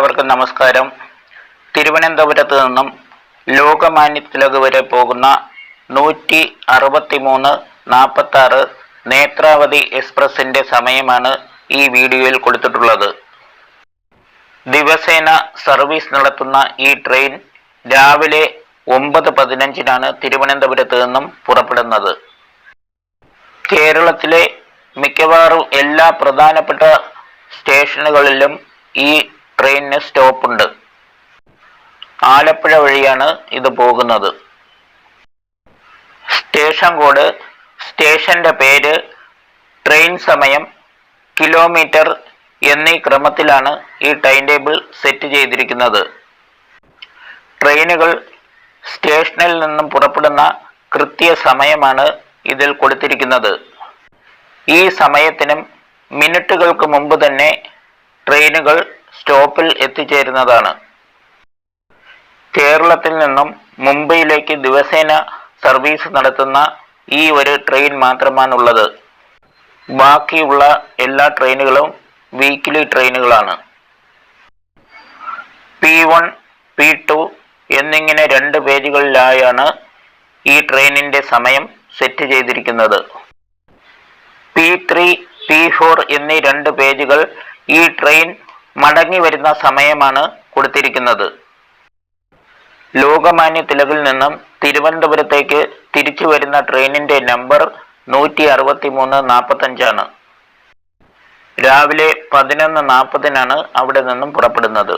എല്ലാവർക്കും നമസ്കാരം. തിരുവനന്തപുരത്ത് നിന്നും ലോകമാന്യ തിലക് വരെ പോകുന്ന നൂറ്റി അറുപത്തി മൂന്ന് നാൽപ്പത്തി ആറ് നേത്രാവതി എക്സ്പ്രസിന്റെ സമയമാണ് ഈ വീഡിയോയിൽ കൊടുത്തിട്ടുള്ളത്. ദിവസേന സർവീസ് നടത്തുന്ന ഈ ട്രെയിൻ രാവിലെ ഒമ്പത് പതിനഞ്ചിനാണ് തിരുവനന്തപുരത്ത് നിന്നും പുറപ്പെടുന്നത്. കേരളത്തിലെ മിക്കവാറും എല്ലാ പ്രധാനപ്പെട്ട സ്റ്റേഷനുകളിലും ഈ ട്രെയിനിന് സ്റ്റോപ്പുണ്ട്. ആലപ്പുഴ വഴിയാണ് ഇത് പോകുന്നത്. സ്റ്റേഷൻ കോഡ് സ്റ്റേഷന്റെ പേര് ട്രെയിൻ സമയം കിലോമീറ്റർ എന്നീ ക്രമത്തിലാണ് ഈ ടൈം ടേബിൾ സെറ്റ് ചെയ്തിരിക്കുന്നത്. ട്രെയിനുകൾ സ്റ്റേഷനിൽ നിന്നും പുറപ്പെടുന്ന കൃത്യ സമയമാണ് ഇതിൽ കൊടുത്തിരിക്കുന്നത്. ഈ സമയത്തിനും മിനിറ്റുകൾക്ക് മുമ്പ് തന്നെ ട്രെയിനുകൾ സ്റ്റോപ്പിൽ എത്തിച്ചേരുന്നതാണ്. കേരളത്തിൽ നിന്നും മുംബൈയിലേക്ക് ദിവസേന സർവീസ് നടത്തുന്ന ഈ ഒരു ട്രെയിൻ മാത്രമാണുള്ളത്. ബാക്കിയുള്ള എല്ലാ ട്രെയിനുകളും വീക്കിലി ട്രെയിനുകളാണ്. പി വൺ പി ടു എന്നിങ്ങനെ രണ്ട് പേജുകളിലായാണ് ഈ ട്രെയിനിന്റെ സമയം സെറ്റ് ചെയ്തിരിക്കുന്നത്. പി ത്രീ പി ഫോർ എന്നീ രണ്ട് പേജുകൾ ഈ ട്രെയിൻ മടങ്ങി വരുന്ന സമയമാണ് കൊടുത്തിരിക്കുന്നത്. ലോകമാന്യ തിലകിൽ നിന്നും തിരുവനന്തപുരത്തേക്ക് തിരിച്ചു വരുന്ന ട്രെയിനിന്റെ നമ്പർ നൂറ്റി അറുപത്തി മൂന്ന് നാൽപ്പത്തഞ്ചാണ് രാവിലെ പതിനൊന്ന് നാൽപ്പതിനാണ് അവിടെ നിന്നും പുറപ്പെടുന്നത്.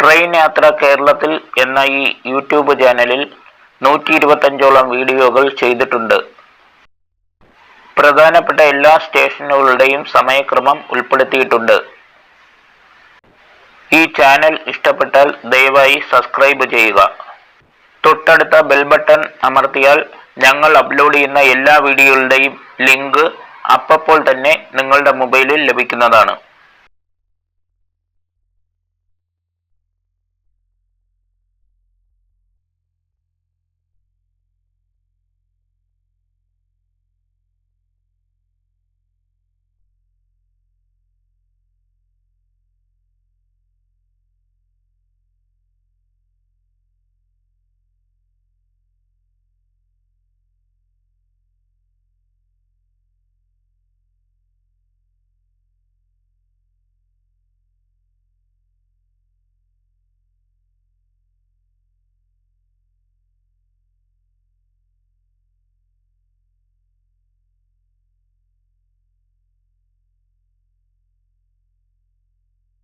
ട്രെയിൻ യാത്ര കേരളത്തിൽ എന്ന ഈ യൂട്യൂബ് ചാനലിൽ നൂറ്റി ഇരുപത്തഞ്ചോളം വീഡിയോകൾ ചെയ്തിട്ടുണ്ട്. പ്രധാനപ്പെട്ട എല്ലാ സ്റ്റേഷനുകളുടെയും സമയക്രമം ഉൾപ്പെടുത്തിയിട്ടുണ്ട്. ഈ ചാനൽ ഇഷ്ടപ്പെട്ടാൽ ദയവായി സബ്സ്ക്രൈബ് ചെയ്യുക. തൊട്ടടുത്ത ബെൽ ബട്ടൺ അമർത്തിയാൽ ഞങ്ങൾ അപ്ലോഡ് ചെയ്യുന്ന എല്ലാ വീഡിയോകളുടെയും ലിങ്ക് അപ്പപ്പോൾ തന്നെ നിങ്ങളുടെ മൊബൈലിൽ ലഭിക്കുന്നതാണ്.